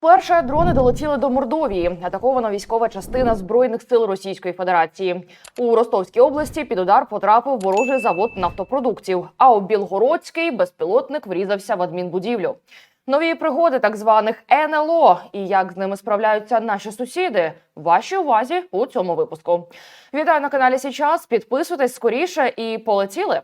Перше дрони долетіли до Мордовії. Атакована військова частина збройних сил Російської Федерації. У Ростовській області під удар потрапив ворожий завод нафтопродуктів. А у Білгородській безпілотник врізався в адмінбудівлю. Нові пригоди так званих НЛО і як з ними справляються наші сусіди. Вашій увазі у цьому випуску. Вітаю на каналі Січас. Підписуйтесь скоріше і полетіли.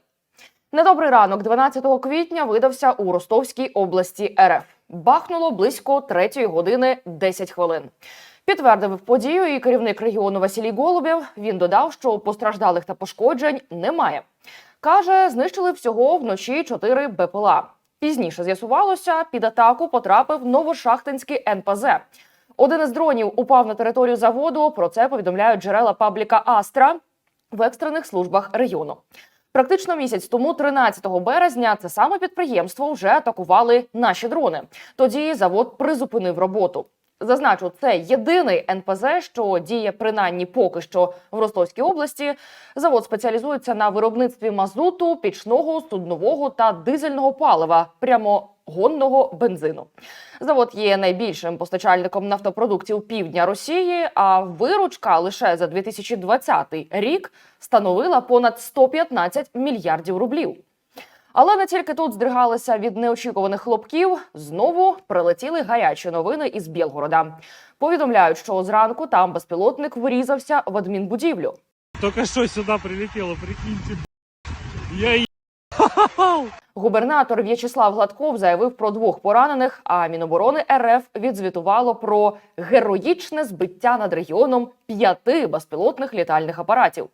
Недобрий ранок 12 квітня видався у Ростовській області РФ. Бахнуло близько 3 години 10 хвилин. Підтвердив подію і керівник регіону Василій Голубєв. Він додав, що постраждалих та пошкоджень немає. Каже, знищили всього вночі 4 БПЛА. Пізніше з'ясувалося, під атаку потрапив новошахтинський НПЗ. Один із дронів упав на територію заводу. Про це повідомляють джерела пабліка Астра в екстрених службах регіону. Практично місяць тому, 13 березня, це саме підприємство вже атакували наші дрони. Тоді завод призупинив роботу. Зазначу, це єдиний НПЗ, що діє принаймні поки що в Ростовській області. Завод спеціалізується на виробництві мазуту, пічного, суднового та дизельного палива, прямогонного бензину. Завод є найбільшим постачальником нафтопродуктів півдня Росії. А виручка лише за 2020 рік становила понад 115 мільярдів рублів. Але не тільки тут здригалися від неочікуваних хлопків. Знову прилетіли гарячі новини із Білгорода. Повідомляють, що зранку там безпілотник врізався в адмінбудівлю. Только что сюда прилетело, прикиньте. Я Губернатор В'ячеслав Гладков заявив про двох поранених. А Міноборони РФ відзвітувало про героїчне збиття над регіоном п'яти безпілотних літальних апаратів.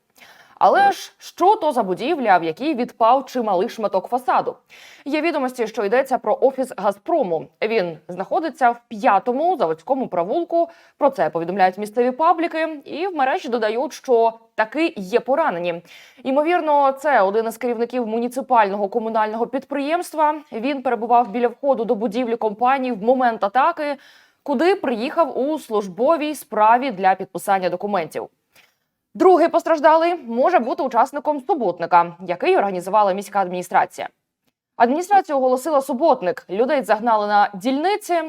Але ж що то за будівля, в якій відпав чималий шматок фасаду? Є відомості, що йдеться про офіс Газпрому. Він знаходиться в п'ятому заводському провулку. Про це повідомляють місцеві пабліки, і в мережі додають, що таки є поранені. Ймовірно, це один із керівників муніципального комунального підприємства. Він перебував біля входу до будівлі компанії в момент атаки, куди приїхав у службовій справі для підписання документів. Другий постраждалий може бути учасником суботника, який організувала міська адміністрація. Адміністрація оголосила суботник. Людей загнали на дільниці,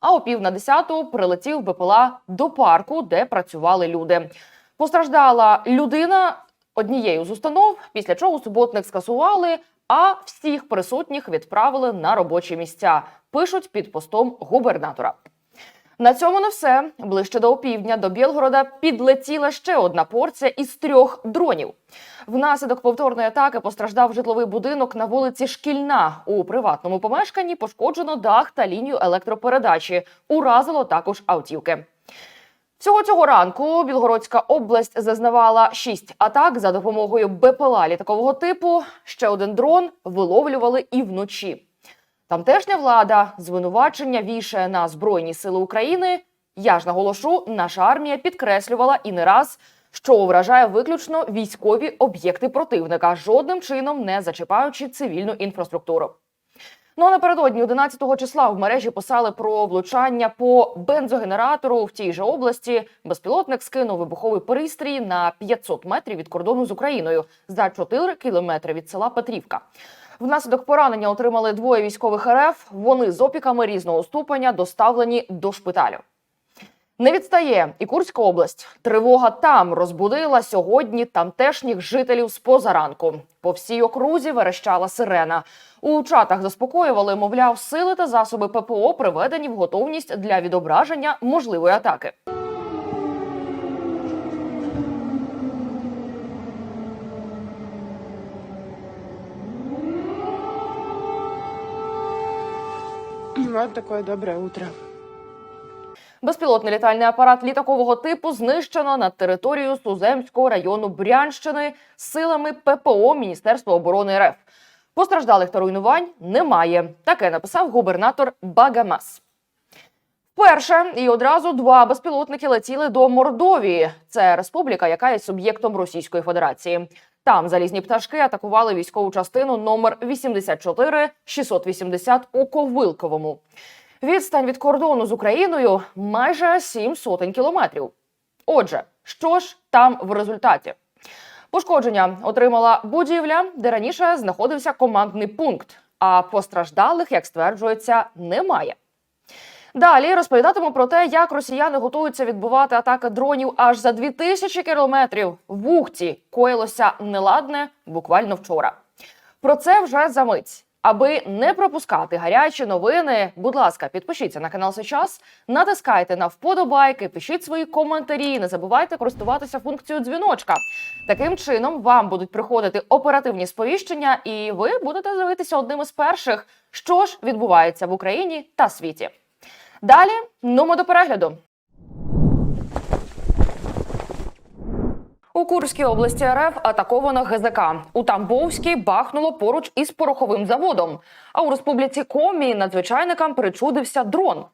а о пів на десяту прилетів БПЛА до парку, де працювали люди. Постраждала людина однією з установ, після чого суботник скасували, а всіх присутніх відправили на робочі місця. Пишуть під постом губернатора. На цьому не все. Ближче до опівдня до Білгорода підлетіла ще одна порція із трьох дронів. Внаслідок повторної атаки постраждав житловий будинок на вулиці Шкільна. У приватному помешканні пошкоджено дах та лінію електропередачі. Уразило також автівки. Всього цього ранку Білгородська область зазнавала шість атак за допомогою БПЛА літакового типу. Ще один дрон виловлювали і вночі. Тамтешня влада звинувачення вішає на Збройні Сили України. Я ж наголошу, наша армія підкреслювала і не раз, що вражає виключно військові об'єкти противника, жодним чином не зачіпаючи цивільну інфраструктуру. Ну а напередодні 11 числа в мережі писали про влучання по бензогенератору в тій же області. Безпілотник скинув вибуховий пристрій на 500 метрів від кордону з Україною за 4 кілометри від села Петрівка. Внаслідок поранення отримали двоє військових РФ. Вони з опіками різного ступеня доставлені до шпиталю. Не відстає і Курська область. Тривога там розбудила сьогодні тамтешніх жителів з позаранку. По всій окрузі верещала сирена. У чатах заспокоювали, мовляв, сили та засоби ППО приведені в готовність для відображення можливої атаки. Вот такое доброе утро. Безпілотний літальний апарат літакового типу знищено над територією Суземського району Брянщини силами ППО Міністерства оборони РФ. Постраждалих та руйнувань немає. Таке написав губернатор Багамас. Перше і одразу два безпілотники летіли до Мордовії. Це республіка, яка є суб'єктом Російської Федерації. Там залізні пташки атакували військову частину номер 84 680 у Ковилковому. Відстань від кордону з Україною майже сім сотень кілометрів. Отже, що ж там в результаті? Пошкодження отримала будівля, де раніше знаходився командний пункт. А постраждалих, як стверджується, немає. Далі розповідатиму про те, як росіяни готуються відбувати атаки дронів аж за 2000 кілометрів. В Ухті коїлося неладне буквально вчора. Про це вже за мить. Аби не пропускати гарячі новини, будь ласка, підпишіться на канал сейчас, натискайте на вподобайки, пишіть свої коментарі. Не забувайте користуватися функцією дзвіночка. Таким чином вам будуть приходити оперативні сповіщення, і ви будете дивитися одним із перших, що ж відбувається в Україні та світі. Далі нумо до перегляду. У Курській області РФ атаковано ГЗК. У Тамбовській бахнуло поруч із пороховим заводом. А у республіці Комі надзвичайникам причудився дрон.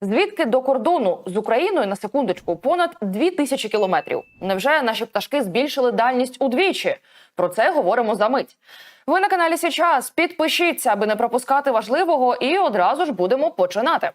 Звідки до кордону з Україною на секундочку понад дві тисячі кілометрів. Невже наші пташки збільшили дальність удвічі? Про це говоримо за мить. Ви на каналі Січас. Підпишіться, аби не пропускати важливого, і одразу ж будемо починати.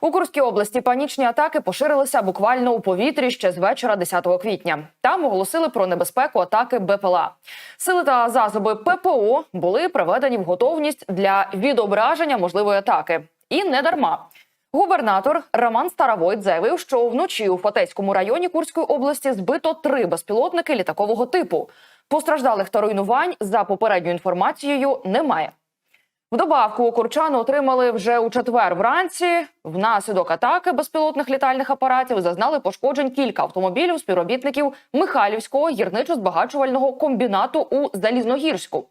У Курській області панічні атаки поширилися буквально у повітрі ще з вечора 10 квітня. Там оголосили про небезпеку атаки БПЛА. Сили та засоби ППО були приведені в готовність для відображення можливої атаки. І не дарма. Губернатор Роман Старовойт заявив, що вночі у Фатецькому районі Курської області збито три безпілотники літакового типу. Постраждалих та руйнувань за попередньою інформацією немає. В добавку курчани отримали вже у четвер вранці. Внаслідок атаки безпілотних літальних апаратів зазнали пошкоджень кілька автомобілів співробітників Михайлівського гірничо-збагачувального комбінату у Залізногірську.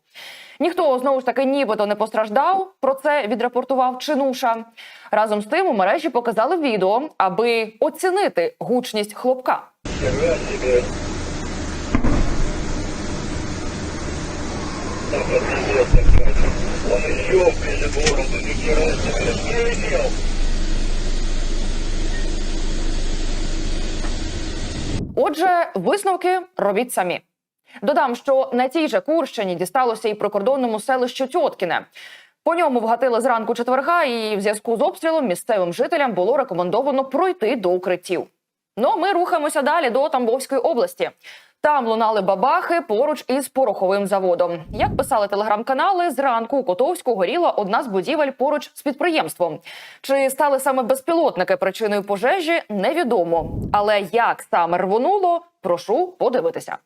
Ніхто знову ж таки нібито не постраждав. Про це відрапортував Чинуша. Разом з тим у мережі показали відео, аби оцінити гучність хлопка. Такая. Он ближе к городу, ни хера себе. Прилетел. Отже, висновки робіть самі. Додам, що на тій же Курщині дісталося і прикордонному селищу Тьоткіне. По ньому вгатили зранку четверга, і в зв'язку з обстрілом місцевим жителям було рекомендовано пройти до укриттів. Ну, ми рухаємося далі до Тамбовської області. Там лунали бабахи поруч із пороховим заводом. Як писали телеграм-канали, зранку у Котовську горіла одна з будівель поруч з підприємством. Чи стали саме безпілотники причиною пожежі, невідомо. Але як саме рвонуло, прошу подивитися.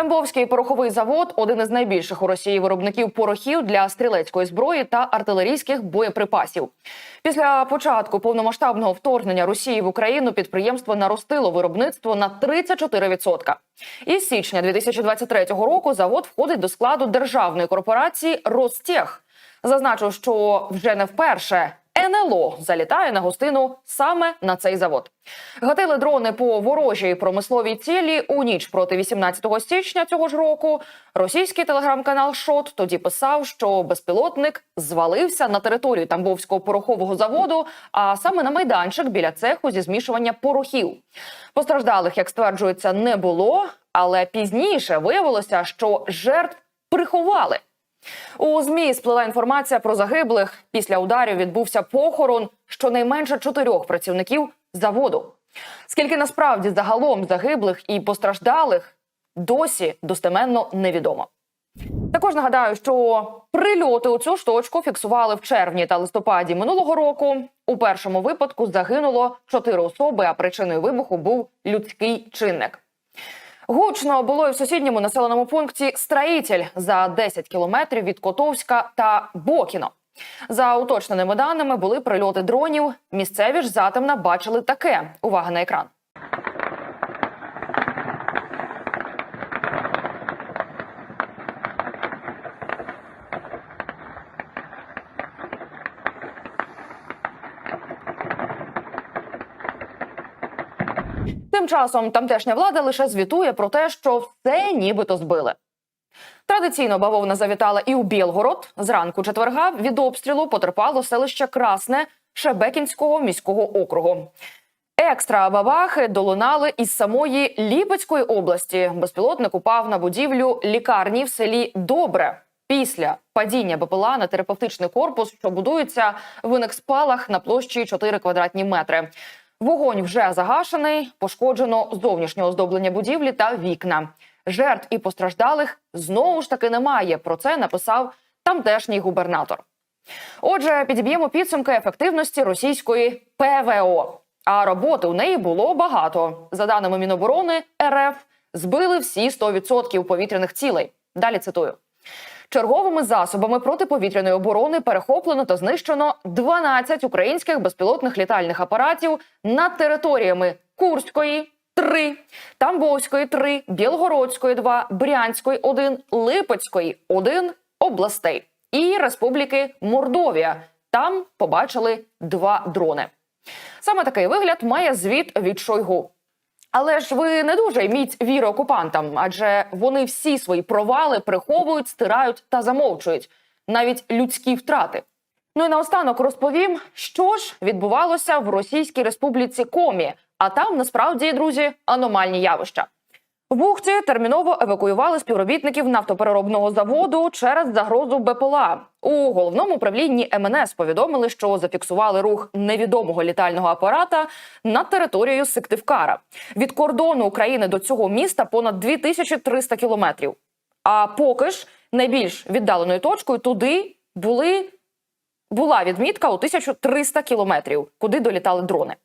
Тамбовський пороховий завод один із найбільших у Росії виробників порохів для стрілецької зброї та артилерійських боєприпасів. Після початку повномасштабного вторгнення Росії в Україну підприємство наростило виробництво на 34%. Із січня 2023 року завод входить до складу державної корпорації Ростех. Зазначу, що вже не вперше НЛО залітає на гостину саме на цей завод. Гатили дрони по ворожій промисловій цілі у ніч проти 18 січня цього ж року. Російський телеграм-канал Шот тоді писав, що безпілотник звалився на територію Тамбовського порохового заводу, а саме на майданчик біля цеху зі змішування порохів. Постраждалих, як стверджується, не було, але пізніше виявилося, що жертв приховали. У змі сплила інформація про загиблих. Після ударів відбувся похорон щонайменше чотирьох працівників заводу. Скільки насправді загалом загиблих і постраждалих досі достеменно невідомо. Також нагадаю, що прильоти у цю ж точку фіксували в червні та листопаді минулого року. У першому випадку загинуло чотири особи, а причиною вибуху був людський чинник. Гучно було і в сусідньому населеному пункті Строїтель за 10 кілометрів від Котовська та Бокіно. За уточненими даними були прильоти дронів. Місцеві ж затемна бачили таке. Увага на екран. Тим часом тамтешня влада лише звітує про те, що все нібито збили. Традиційно бавовна завітала і у Білгород. Зранку четверга від обстрілу потерпало селище Красне Шебекінського міського округу. Екстра бабахи долунали із самої Ліпецької області. Безпілотник упав на будівлю лікарні в селі Добре. Після падіння БПЛА на терапевтичний корпус, що будується, виник спалах на площі 4 квадратні метри. Вогонь вже загашений, пошкоджено зовнішнє оздоблення будівлі та вікна. Жертв і постраждалих знову ж таки немає. Про це написав тамтешній губернатор. Отже, підіб'ємо підсумки ефективності російської ПВО. А роботи у неї було багато. За даними Міноборони РФ, збили всі 100% повітряних цілей. Далі цитую. Черговими засобами протиповітряної оборони перехоплено та знищено 12 українських безпілотних літальних апаратів над територіями Курської 3, Тамбовської 3, Білгородської 2, Брянської 1, Липецької 1 областей і Республіки Мордовія. Там побачили два дрони. Саме такий вигляд має звіт від Шойгу. Але ж ви не дуже йміть віри окупантам, адже вони всі свої провали приховують, стирають та замовчують, навіть людські втрати. Ну і наостанок розповім, що ж відбувалося в Російській Республіці Комі. А там насправді, друзі, аномальні явища. В бухті терміново евакуювали співробітників нафтопереробного заводу через загрозу БПЛА. У головному управлінні МНС повідомили, що зафіксували рух невідомого літального апарата над територією Сиктивкара. Від кордону України до цього міста понад 2300 кілометрів. А поки ж найбільш віддаленою точкою туди були була відмітка у 1300 кілометрів, куди долітали дрони.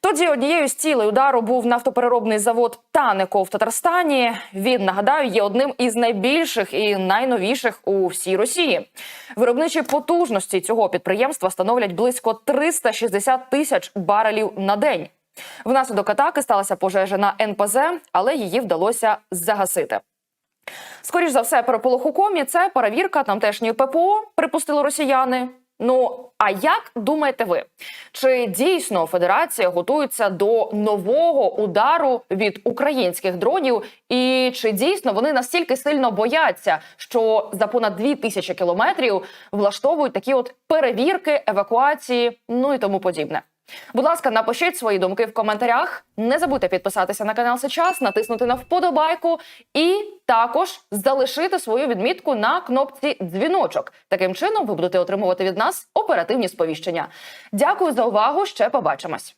Тоді однією з цілей удару був нафтопереробний завод Танеко в Татарстані. Він нагадаю є одним із найбільших і найновіших у всій Росії. Виробничі потужності цього підприємства становлять близько 360 тисяч барелів на день. Внаслідок атаки сталася пожежа на НПЗ, але її вдалося загасити. Скоріш за все, переполох у комі це перевірка тамтешньої ППО, припустили росіяни. Ну а як думаєте ви? Чи дійсно Федерація готується до нового удару від українських дронів? І чи дійсно вони настільки сильно бояться, що за понад дві тисячі кілометрів влаштовують такі от перевірки, евакуації, ну і тому подібне? Будь ласка, напишіть свої думки в коментарях. Не забудьте підписатися на канал сейчас, натиснути на вподобайку і також залишити свою відмітку на кнопці дзвіночок. Таким чином ви будете отримувати від нас оперативні сповіщення. Дякую за увагу. Ще побачимось.